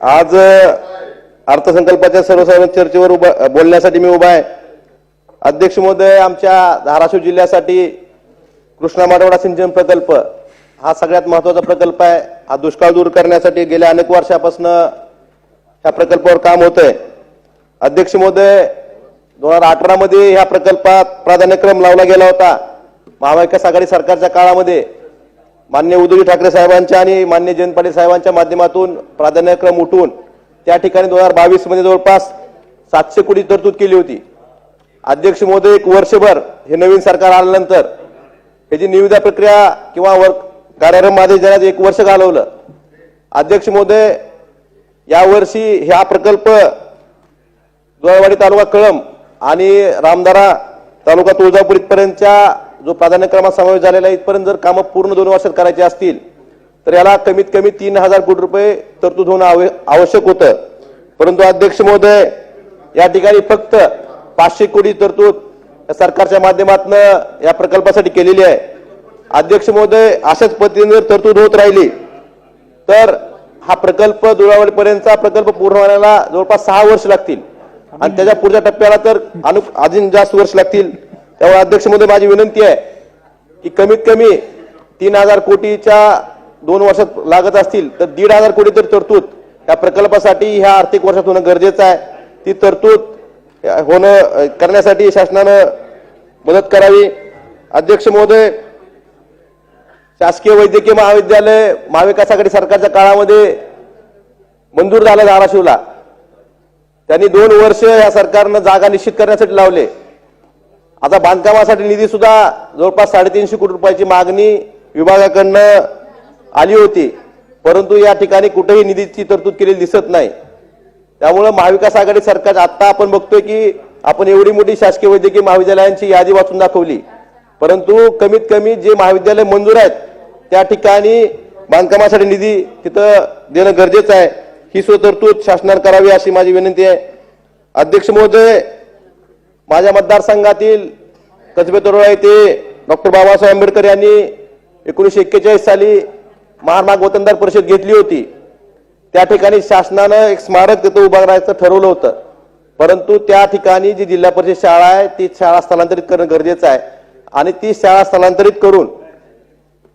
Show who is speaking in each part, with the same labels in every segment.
Speaker 1: आज अर्थसंकल्पाच्या सर्वसाधारण चर्चेवर उभा बोलण्यासाठी मी उभा आहे. अध्यक्ष महोदय आमच्या धाराशिव जिल्ह्यासाठी कृष्णा माडवडा सिंचन प्रकल्प हा सगळ्यात महत्त्वाचा प्रकल्प आहे. हा दुष्काळ दूर करण्यासाठी गेल्या अनेक वर्षापासून ह्या प्रकल्पावर काम होत आहे अध्यक्ष महोदय दोन हजार अठरामध्ये ह्या प्रकल्पात प्राधान्यक्रम लावला गेला होता. महाविकास आघाडी सरकारच्या काळामध्ये मान्य उद्धवजी ठाकरे साहेबांच्या आणि मान्य जयंत पाटील साहेबांच्या माध्यमातून प्राधान्यक्रम उठवून त्या ठिकाणी दोन हजार बावीसमध्ये जवळपास सातशे कोटी तरतूद केली होती. अध्यक्ष महोदय एक वर्षभर हे नवीन सरकार आल्यानंतर ह्याची निविदा प्रक्रिया किंवा वर्क कार्यक्रम आदेश देण्यात एक वर्ष घालवलं. अध्यक्ष महोदय यावर्षी हा प्रकल्प दुळवाडी तालुका कळम आणि रामदारा तालुका तुळजापूर इथपर्यंतच्या जो प्राधान्यक्रमात समावेश झालेला आहे इथपर्यंत जर कामं पूर्ण दोन वर्षात करायची असतील तर याला कमीत कमी तीन हजार कोटी रुपये तरतूद होणं आव- आवश्यक होतं. परंतु अध्यक्ष महोदय या ठिकाणी फक्त पाचशे कोटी तरतूद सरकारच्या माध्यमातून या प्रकल्पासाठी केलेली आहे. अध्यक्ष महोदय अशाच पद्धतीने जर तरतूद होत राहिली तर हा प्रकल्प जुळावळीपर्यंतचा प्रकल्प पूर्ण होण्याला जवळपास सहा वर्ष लागतील. आणि त्याच्या पुढच्या टप्प्याला तर अनु अजून जास्त वर्ष लागतील. त्यामुळे अध्यक्ष महोदय माझी विनंती आहे की कमीत कमी तीन हजार कोटीच्या दोन वर्षात लागत असतील तर दीड हजार कोटी तर तरतूद या प्रकल्पासाठी ह्या आर्थिक वर्षात होणं गरजेचं आहे ती तरतूद होणं करण्यासाठी शासनानं मदत करावी. अध्यक्ष महोदय शासकीय वैद्यकीय महाविद्यालय महाविकास आघाडी सरकारच्या काळामध्ये मंजूर झालं धाराशिवला. त्यांनी दोन वर्ष या सरकारनं जागा निश्चित करण्यासाठी लावले. आता बांधकामासाठी निधी सुद्धा जवळपास साडेतीनशे कोटी रुपयाची मागणी विभागाकडनं आली होती. परंतु या ठिकाणी कुठेही निधीची तरतूद केलेली दिसत नाही. त्यामुळं महाविकास आघाडी सरकार आता आपण बघतोय की आपण एवढी मोठी शासकीय वैद्यकीय महाविद्यालयांची यादी वाचून दाखवली. परंतु कमीत कमी जे महाविद्यालय मंजूर आहेत त्या ठिकाणी बांधकामासाठी निधी तिथं देणं गरजेचं आहे. ही सुतरतूद तरतूद शासनानं करावी अशी माझी विनंती आहे. अध्यक्ष महोदय माझ्या मतदारसंघातील कसबे तरोळा येथे डॉक्टर बाबासाहेब आंबेडकर यांनी एकोणीसशे एक्केचाळीस साली महामाग वतनदार परिषद घेतली होती. त्या ठिकाणी शासनानं एक स्मारक तिथं उभारायचं ठरवलं होतं. परंतु त्या ठिकाणी जी जिल्हा परिषद शाळा आहे ती शाळा स्थलांतरित करणं गरजेचं आहे. आणि ती शाळा स्थलांतरित करून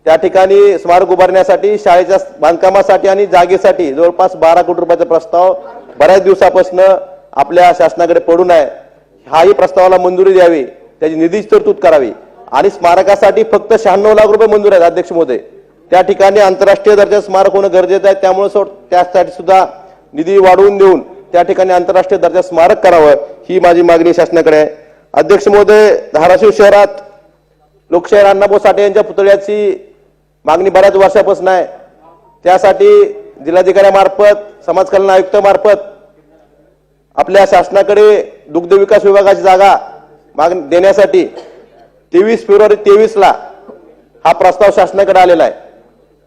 Speaker 1: त्या ठिकाणी स्मारक उभारण्यासाठी शाळेच्या बांधकामासाठी आणि जागेसाठी जवळपास बारा कोटी रुपयाचा प्रस्ताव बऱ्याच दिवसापासून आपल्या शासनाकडे पडून आहे. हाही प्रस्तावाला मंजुरी द्यावी. त्याची निधीची तरतूद करावी. आणि स्मारकासाठी फक्त शहाण्णव लाख रुपये मंजूर आहेत अध्यक्ष महोदय. त्या ठिकाणी आंतरराष्ट्रीय दर्जा स्मारक होणं गरजेचं आहे. त्यामुळे त्यासाठी सुद्धा निधी वाढवून देऊन त्या ठिकाणी आंतरराष्ट्रीय दर्जा स्मारक करावं ही माझी मागणी शासनाकडे आहे. अध्यक्ष महोदय धाराशिव शहरात लोकशाहीर अण्णाभाऊ साठे यांच्या पुतळ्याची मागणी बऱ्याच वर्षापासून आहे. त्यासाठी जिल्हाधिकाऱ्यामार्फत समाज कल्याण आयुक्तामार्फत आपल्या शासनाकडे दुग्ध विकास विभागाची जागा मागणी देण्यासाठी तेवीस फेब्रुवारी तेवीसला हा प्रस्ताव शासनाकडे आलेला आहे.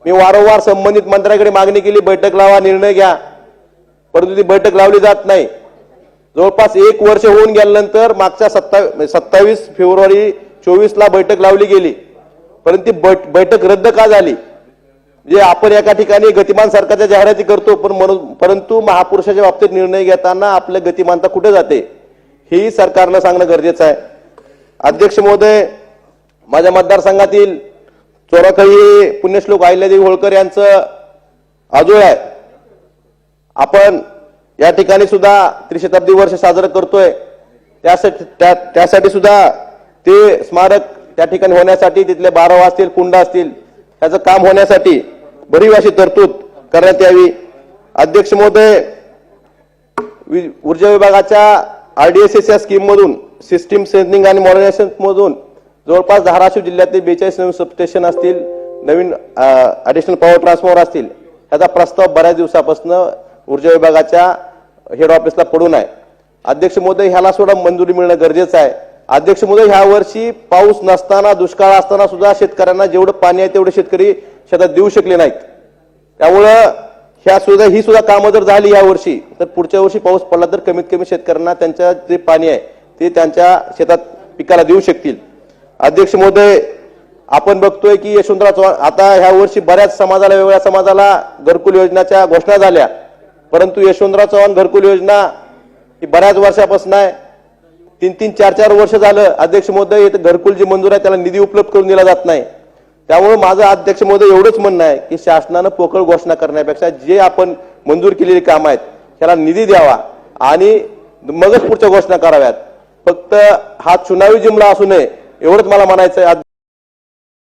Speaker 1: मी वारंवार संबंधित मंत्र्याकडे मागणी केली बैठक लावा निर्णय घ्या. परंतु ती बैठक लावली जात नाही. जवळपास एक वर्ष होऊन गेल्यानंतर मागच्या सत्ता सत्तावीस फेब्रुवारी चोवीसला बैठक लावली गेली. परंतु ती बैठक रद्द का झाली? म्हणजे आपण एका ठिकाणी गतिमान सरकारच्या जाहिराती करतो पण म्हणून परंतु महापुरुषाच्या बाबतीत निर्णय घेताना आपलं गतिमानता कुठे जाते हेही सरकारनं सांगणं गरजेचं आहे. अध्यक्ष महोदय माझ्या मतदारसंघातील चोराखळी पुण्यश्लोक अहिल्यादेवी होळकर यांचं आजोळ आहे. आपण या ठिकाणी सुद्धा त्रिशताब्दी वर्ष साजरं करतोय. त्यासाठी त्या- त्यासाठी सुद्धा ते स्मारक त्या ठिकाणी होण्यासाठी तिथले बाराव असतील कुंड असतील त्याचं काम होण्यासाठी भरीव अशी तरतूद करण्यात यावी. अध्यक्ष महोदय ऊर्जा विभागाच्या आरडीएसएस या स्कीम मधून सिस्टीम स्ट्रेंथनिंग आणि मॉडर्नायझेशन मधून जवळपास धाराशिव जिल्ह्यातील बेचाळीस नवीन सबस्टेशन असतील नवीन ॲडिशनल पॉवर ट्रान्सफॉर्मर असतील याचा प्रस्ताव बऱ्याच दिवसापासून ऊर्जा विभागाच्या हेड ऑफिसला पडून आहे. अध्यक्ष महोदय ह्याला सुद्धा मंजुरी मिळणं गरजेचं आहे. अध्यक्ष महोदय ह्या वर्षी पाऊस नसताना दुष्काळ असताना सुद्धा शेतकऱ्यांना जेवढं पाणी आहे तेवढे शेतकरी शेतात देऊ शकले नाहीत. त्यामुळं ह्या सुद्धा ही सुद्धा कामं जर झाली या वर्षी तर पुढच्या वर्षी पाऊस पडला तर कमीत कमी शेतकऱ्यांना त्यांच्या जे पाणी आहे ते त्यांच्या शेतात पिकाला देऊ शकतील. अध्यक्ष महोदय आपण बघतोय की यशवंतराव चव्हाण आता ह्या वर्षी बऱ्याच समाजाला वेगवेगळ्या समाजाला घरकुल योजनाच्या घोषणा झाल्या. परंतु यशवंतराव चव्हाण घरकुल योजना ही बऱ्याच वर्षापासून आहे. तीन तीन चार चार वर्ष झालं अध्यक्ष महोदय घरकुल जी मंजूर आहे त्याला निधी उपलब्ध करून दिला जात नाही. त्यामुळे माझं अध्यक्ष महोदय एवढंच म्हणणं आहे की शासनानं पोकळ घोषणा करण्यापेक्षा जे आपण मंजूर केलेली कामं आहेत त्याला निधी द्यावा आणि मगच पुढच्या घोषणा कराव्यात. फक्त हा चुनावी जिमला असू नये एवढंच मला म्हणायचं आहे